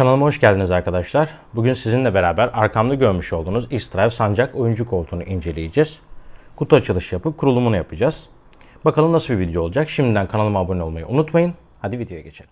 Kanalıma hoş geldiniz arkadaşlar. Bugün sizinle beraber arkamda görmüş olduğunuz X-Drive sancak oyuncu koltuğunu inceleyeceğiz. Kutu açılışı yapıp kurulumunu yapacağız. Bakalım nasıl bir video olacak. Şimdiden kanalıma abone olmayı unutmayın. Hadi videoya geçelim.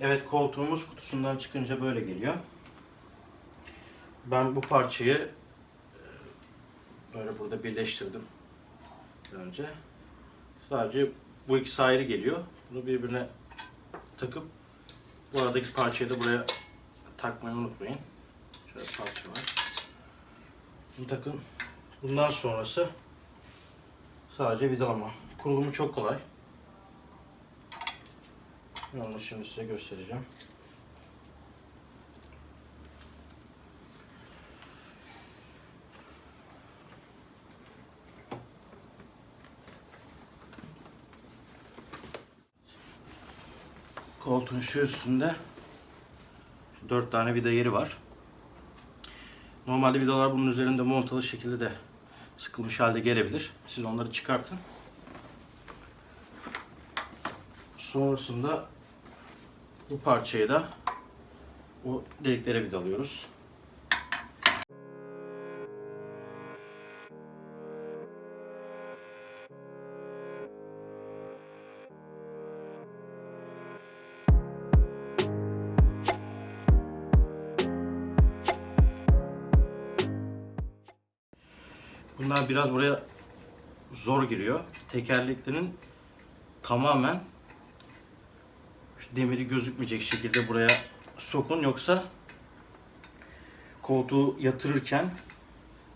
Evet koltuğumuz kutusundan çıkınca böyle geliyor. Ben bu parçayı e, böyle burada birleştirdim önce. Sadece bu ikisi ayrı geliyor. Bunu birbirine takıp bu aradaki parçayı da buraya takmayı unutmayın. Şöyle parça var. Bunu takın. Bundan sonrası sadece vidalama. Kurulumu çok kolay. Ben onu şimdi size göstereceğim. Koltuğun şu üstünde 4 tane vida yeri var. Normalde vidalar bunun üzerinde montalı şekilde de sıkılmış halde gelebilir. Siz onları çıkartın. Sonrasında bu parçayı da bu deliklere vidalıyoruz. Bunlar biraz buraya zor giriyor. Tekerleklerin tamamen şu demiri gözükmeyecek şekilde buraya sokun yoksa koltuğu yatırırken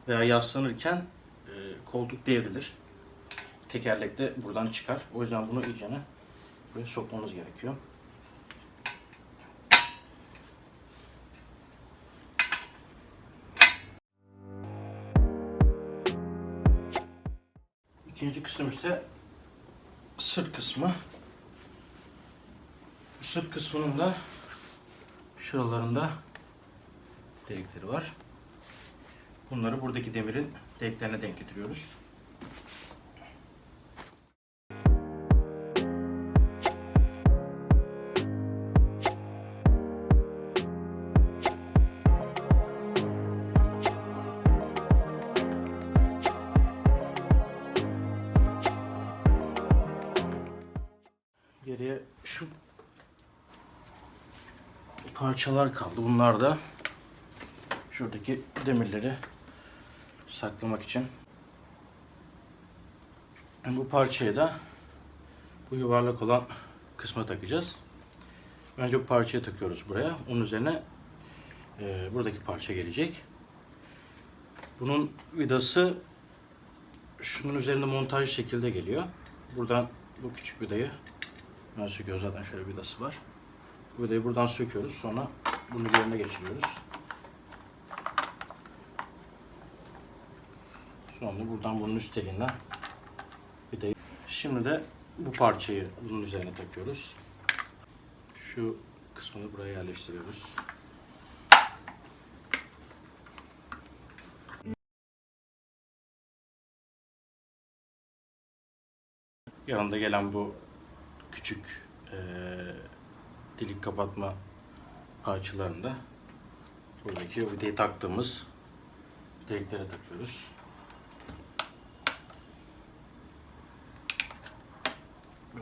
veya yaslanırken e, koltuk devrilir. Tekerlek de buradan çıkar. O yüzden bunu iyicene buraya sokmanız gerekiyor. İkinci kısım ise sırt kısmı. Bu sırt kısmının da şuralarında delikleri var. Bunları buradaki demirin deliklerine denk getiriyoruz. Geriye şu parçalar kaldı. Bunlar da şuradaki demirleri saklamak için. Bu parçayı da bu yuvarlak olan kısma takacağız. Önce bu parçayı takıyoruz buraya. Onun üzerine e, buradaki parça gelecek. Bunun vidası şunun üzerinde montaj şekilde geliyor. Buradan bu küçük vidayı ben söküyoruz zaten şöyle bir vidası var. Bu vidayı buradan söküyoruz. Sonra bunu yerine geçiriyoruz. Sonra buradan bunun üsteliğinden vidayı. Şimdi de bu parçayı bunun üzerine takıyoruz. Şu kısmını buraya yerleştiriyoruz. Yanında gelen bu küçük eee delik kapatma parçalarında buradaki vidayı taktığımız deliklere takıyoruz.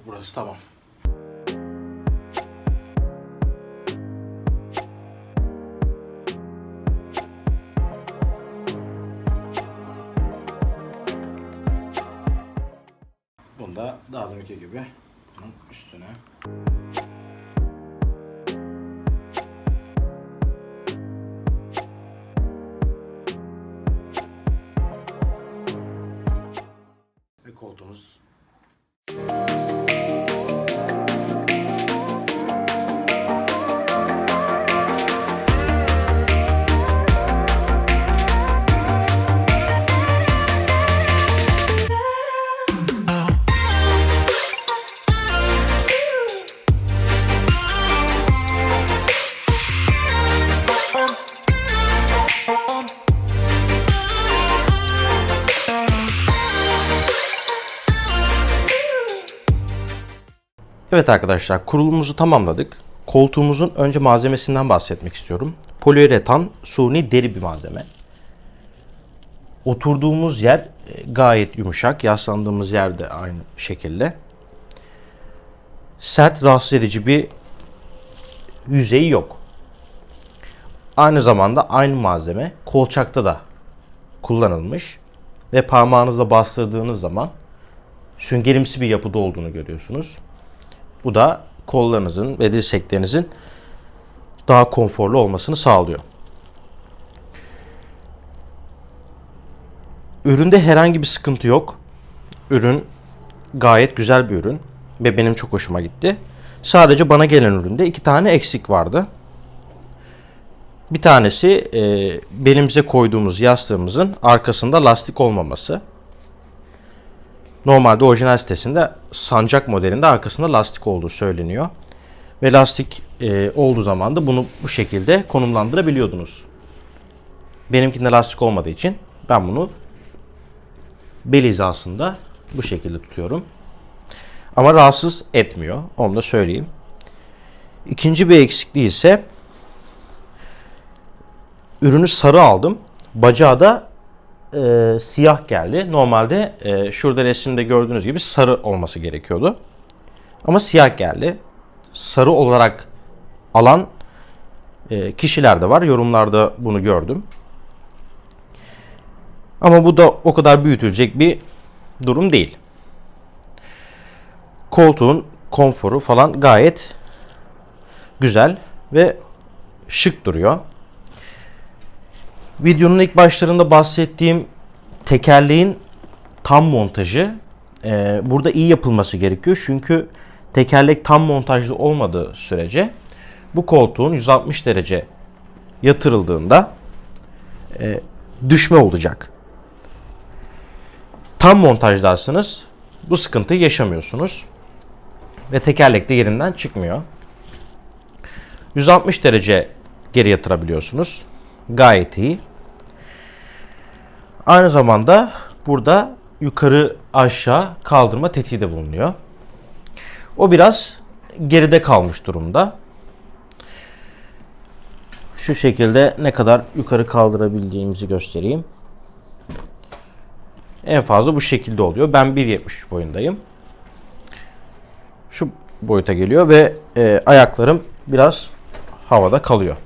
Burası tamam. Bunda daha deminki gibi üstüne. Ve koltuğumuz Evet arkadaşlar kurulumumuzu tamamladık. Koltuğumuzun önce malzemesinden bahsetmek istiyorum. Poliüretan suni deri bir malzeme. Oturduğumuz yer e, gayet yumuşak. Yaslandığımız yer de aynı şekilde. Sert, rahatsız edici bir yüzeyi yok. Aynı zamanda aynı malzeme kolçakta da kullanılmış ve parmağınızla bastırdığınız zaman süngerimsi bir yapıda olduğunu görüyorsunuz. Bu da kollarınızın ve dirseklerinizin daha konforlu olmasını sağlıyor. Üründe herhangi bir sıkıntı yok. Ürün gayet güzel bir ürün ve benim çok hoşuma gitti. Sadece bana gelen üründe iki tane eksik vardı. Bir tanesi e, belimize koyduğumuz yastığımızın arkasında lastik olmaması. Normalde orijinal sitesinde sancak modelinde arkasında lastik olduğu söyleniyor. Ve lastik e, olduğu zaman da bunu bu şekilde konumlandırabiliyordunuz. Benimkinde lastik olmadığı için ben bunu bel hizasında bu şekilde tutuyorum. Ama rahatsız etmiyor. Onu da söyleyeyim. İkinci bir eksikliği ise ürünü sarı aldım. Bacağı da e, siyah geldi. Normalde e, şurada resimde gördüğünüz gibi sarı olması gerekiyordu. Ama siyah geldi. Sarı olarak alan e, kişiler de var. Yorumlarda bunu gördüm. Ama bu da o kadar büyütülecek bir durum değil. Koltuğun konforu falan gayet güzel ve şık duruyor. Videonun ilk başlarında bahsettiğim tekerleğin tam montajı e, burada iyi yapılması gerekiyor. Çünkü tekerlek tam montajlı olmadığı sürece bu koltuğun 160 derece yatırıldığında e, düşme olacak. Tam montajlarsanız bu sıkıntıyı yaşamıyorsunuz. Ve tekerlek de yerinden çıkmıyor. 160 derece geri yatırabiliyorsunuz. Gayet iyi. Aynı zamanda burada yukarı aşağı kaldırma tetiği de bulunuyor. O biraz geride kalmış durumda. Şu şekilde ne kadar yukarı kaldırabildiğimizi göstereyim. En fazla bu şekilde oluyor. Ben 1.73 boyundayım. Şu boyuta geliyor ve e, ayaklarım biraz havada kalıyor.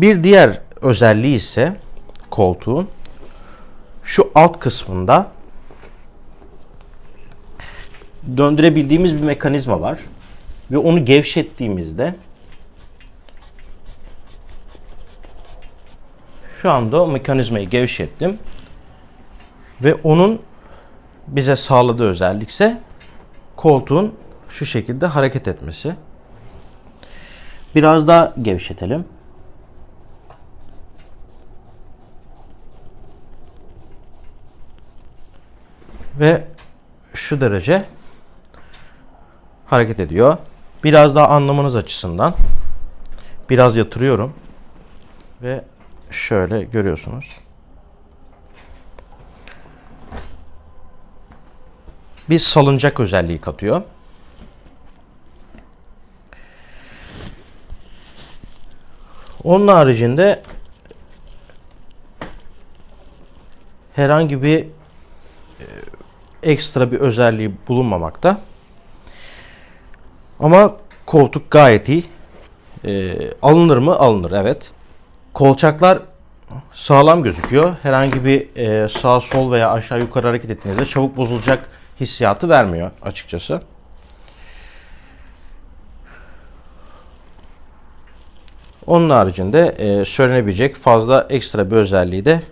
Bir diğer özelliği ise koltuğun şu alt kısmında döndürebildiğimiz bir mekanizma var. Ve onu gevşettiğimizde şu anda o mekanizmayı gevşettim. Ve onun bize sağladığı özellikse koltuğun şu şekilde hareket etmesi. Biraz daha gevşetelim. Ve şu derece hareket ediyor. Biraz daha anlamanız açısından biraz yatırıyorum ve şöyle görüyorsunuz. Bir salıncak özelliği katıyor. Onun haricinde herhangi bir ekstra bir özelliği bulunmamakta. Ama koltuk gayet iyi. E, alınır mı? Alınır evet. Kolçaklar sağlam gözüküyor. Herhangi bir e, sağ sol veya aşağı yukarı hareket ettiğinizde çabuk bozulacak hissiyatı vermiyor açıkçası. Onun haricinde e, söylenebilecek fazla ekstra bir özelliği de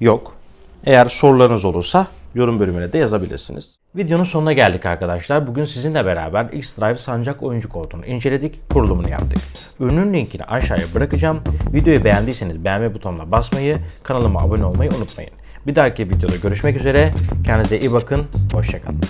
yok. Eğer sorularınız olursa yorum bölümüne de yazabilirsiniz. Videonun sonuna geldik arkadaşlar. Bugün sizinle beraber X-Drive sancak oyuncu koltuğunu inceledik, kurulumunu yaptık. Ürünün linkini aşağıya bırakacağım. Videoyu beğendiyseniz beğenme butonuna basmayı, kanalıma abone olmayı unutmayın. Bir dahaki videoda görüşmek üzere. Kendinize iyi bakın. Hoşçakalın.